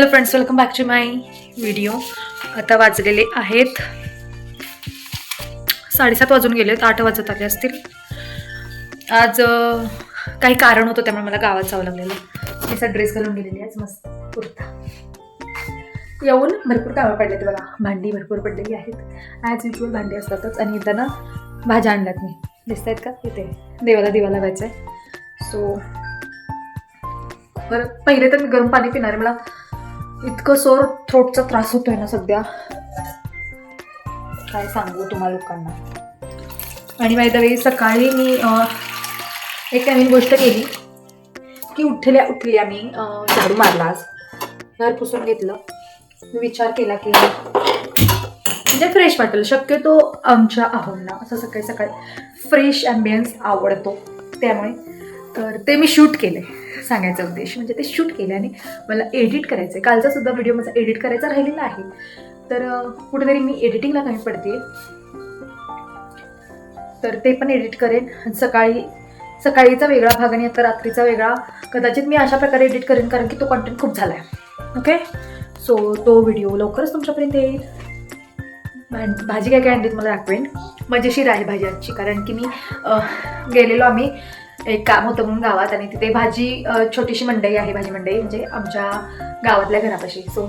Hello friends welcome back to my video आता वाजलेले आहेत. साडेसात वाजून गेले आहेत आठ वाजत आले असतील. आज काही कारण होतं त्यामुळे मला गावात जावं लागलेलं. मी असा ड्रेस घालून गेलेली आज मस्त कुर्ता. येऊन भरपूर कामं पडलेत बघा. भांडी भरपूर पडलेली आहेत. ॲज युजल भांडी असतातच आणि येताना ना भाज्या आणल्यात मी. दिसत आहेत का? इथे. देवाला दिवा लावायचा आहे सो बरं पहिले तर मी गरम पाणी पिणार आहे. मला इतकं सोर थ्रोटचा त्रास होतोय ना सध्या. काय सांगू तुम्हा लोकांना? आणि बाय द वे सकाळी मी एक नवीन गोष्ट केली की उठल्या उठल्या मी झाडू मारला आज. घर पुसून घेतलं. मी विचार केला की म्हणजे फ्रेश वाटेल. शक्यतो आमच्या आहोंना असं सकाळी सकाळी फ्रेश ॲम्बियन्स आवडतो. त्यामुळे तर ते मी शूट केले सांगायचा उद्देश. म्हणजे ते शूट केल्याने मला एडिट करायचं आहे कालचा सुद्धा व्हिडिओ माझा एडिट करायचा राहिलेला आहे. तर कुठेतरी मी एडिटिंगला कमी पडते तर ते पण एडिट करेन. सकाळी सकाळीचा वेगळा भाग आणि आता रात्रीचा वेगळा. कदाचित मी अशा प्रकारे एडिट करेन कारण की तो कंटेंट खूप झाला आहे ओके सो तो व्हिडिओ लवकरच तुमच्यापर्यंत येईल. भाजी काय काय आणली मला दाखवेन. मजेशीर आहे भाजी आजची कारण की मी गेलेलो आम्ही एक काम होतं म्हणून गावात आणि तिथे भाजी छोटीशी मंडई आहे भाजी मंडई म्हणजे आमच्या गावातल्या घरापाशी. सो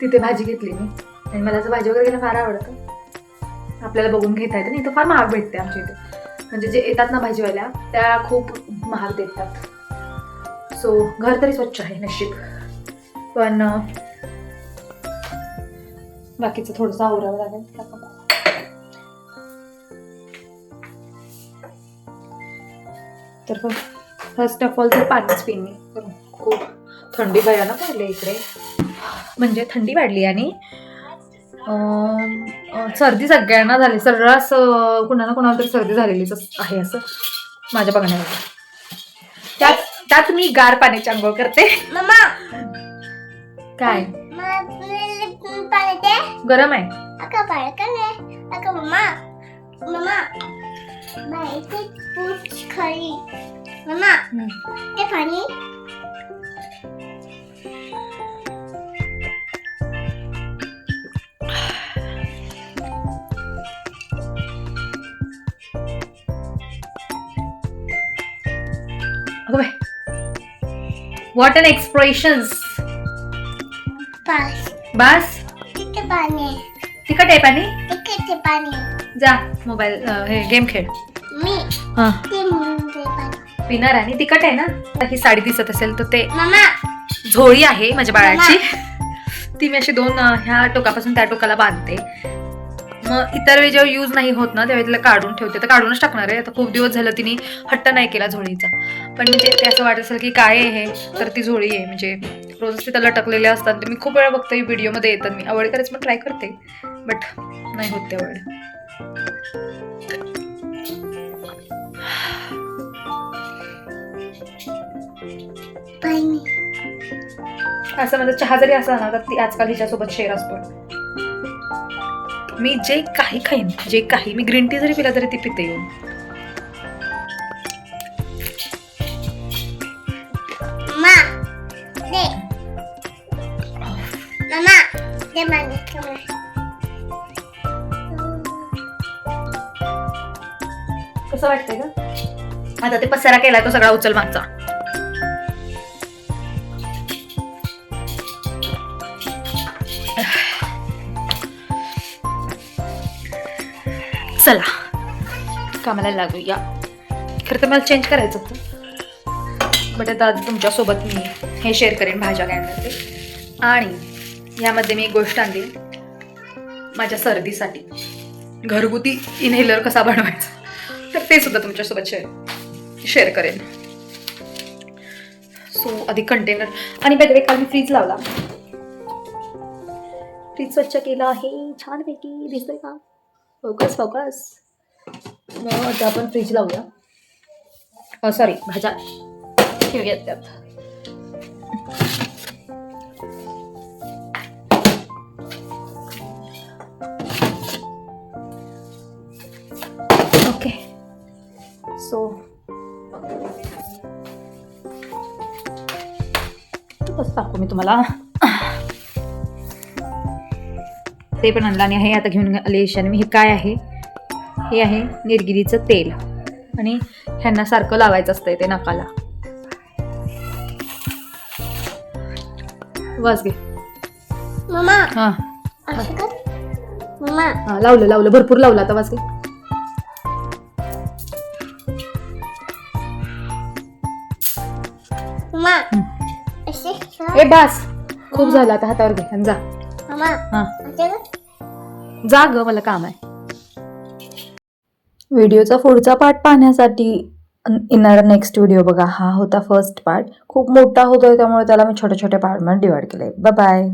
तिथे भाजी घेतली मी. आणि मला असं भाजी वगैरे घ्यायला फार आवडतं. आपल्याला बघून घेता येतं. नाही तर फार महाग भेटते आमच्या इथे. म्हणजे जे येतात ना भाजीवाल्या त्या खूप महाग देतात. सो घर तरी स्वच्छ आहे नशीब. पण बाकीचं थोडंसं आवरावं लागेल. तर फर्स्ट ऑफ ऑल तर पाणीच कारण खूप थंडी भयानक वाढली इकडे. म्हणजे थंडी वाढली आणि सर्दी सगळ्यांना झाली. सर्रास अं, कुणाला कुणाला तरी सर्दी झालेलीच आहे असं माझ्या बघण्यामध्ये. त्यात त्यात मी गार पाण्याची आंघोळ करते. मम्मा. काय? पाणी गरम आहे. पूछ खरी मम्मा ते पाणी वॉट अन एक्सप्रेशन्स बस तिखट आहे पाणी जा मोबाईल हे गेम खेळ मी हां. ते म्हणून ते पाणी. पिणार आणि तिखट आहे ना? ही साडी दिसत असेल तर ते झोळी आहे माझ्या बाळाची. ती मी अशी दोन अं, ह्या टोकापासून त्या टोकाला बांधते. मग इतर वेळी जेव्हा यूज नाही होत ना तेव्हा तिला काढून ठेवते. तर काढूनच टाकणार आहे. आता खूप दिवस झालं तिने हट्ट नाही केला झोळीचा. पण म्हणजे ते असं वाटत असेल की काय आहे हे? तर ती झोळी आहे. म्हणजे रोजच तिथं लटकलेले असतात. ते मी खूप वेळा बघते व्हिडिओमध्ये येतात. मी अवॉइड करायचं पण ट्राय करते. बट नाही होत ते अवॉइड असं माझा चहा जरी असा ना तर ती आजकाल हिच्यासोबत शेअर असतो. मी जे काही खाईन जे काही मी ग्रीन टी जरी पिला तरी ती पिते. येऊन कसं वाटतंय का आता ते पसारा केलाय तो सगळा उचल मागचा. चला. कामाला लागूया. खरं तर मला चेंज करायचं होतं. बट आता तुमच्यासोबत मी हे शेअर करेन भाज्या काय आणि यामध्ये मी एक गोष्ट आणली. माझ्या सर्दीसाठी. घरगुती इनहेलर कसा बनवायचा? तर ते सुद्धा तुमच्यासोबत शेअर शेअर करेन. सो आधी कंटेनर आणि बाय काल मी फ्रीज लावला. फ्रीज स्वच्छ केला आहे. छानपैकी दिसतोय का? फोकस फोकस मग आता आपण फ्रीज लावूया. Oh, सॉरी भाज्या. ठेवूयात त्यात ओके सो कसं दाखवू मी तुम्हाला. ते पण आणलं आणि हे आता घेऊन आले ईशाने. मी हे काय आहे? हे आहे निरगिरीचं तेल. आणि ह्यांना सारखं लावायचं असतंय ते नाकाला. वास घे. मम्मा हां. असं कर. मम्मा हां लावलं लावलं. भरपूर लावलं आता वास घे. मम्मा. असे ए बास. खूप झालं आता हातावर घे. आणि जा. मम्मा हां. जा ग मला काम आहे. व्हिडिओचा पुढचा पार्ट पाहण्यासाठी येणारा नेक्स्ट व्हिडिओ बघा. हा होता फर्स्ट पार्ट खूप मोठा होतोय त्यामुळे त्याला मी छोट्या छोट्या पार्टमध्ये डिवाइड केले बाय बाय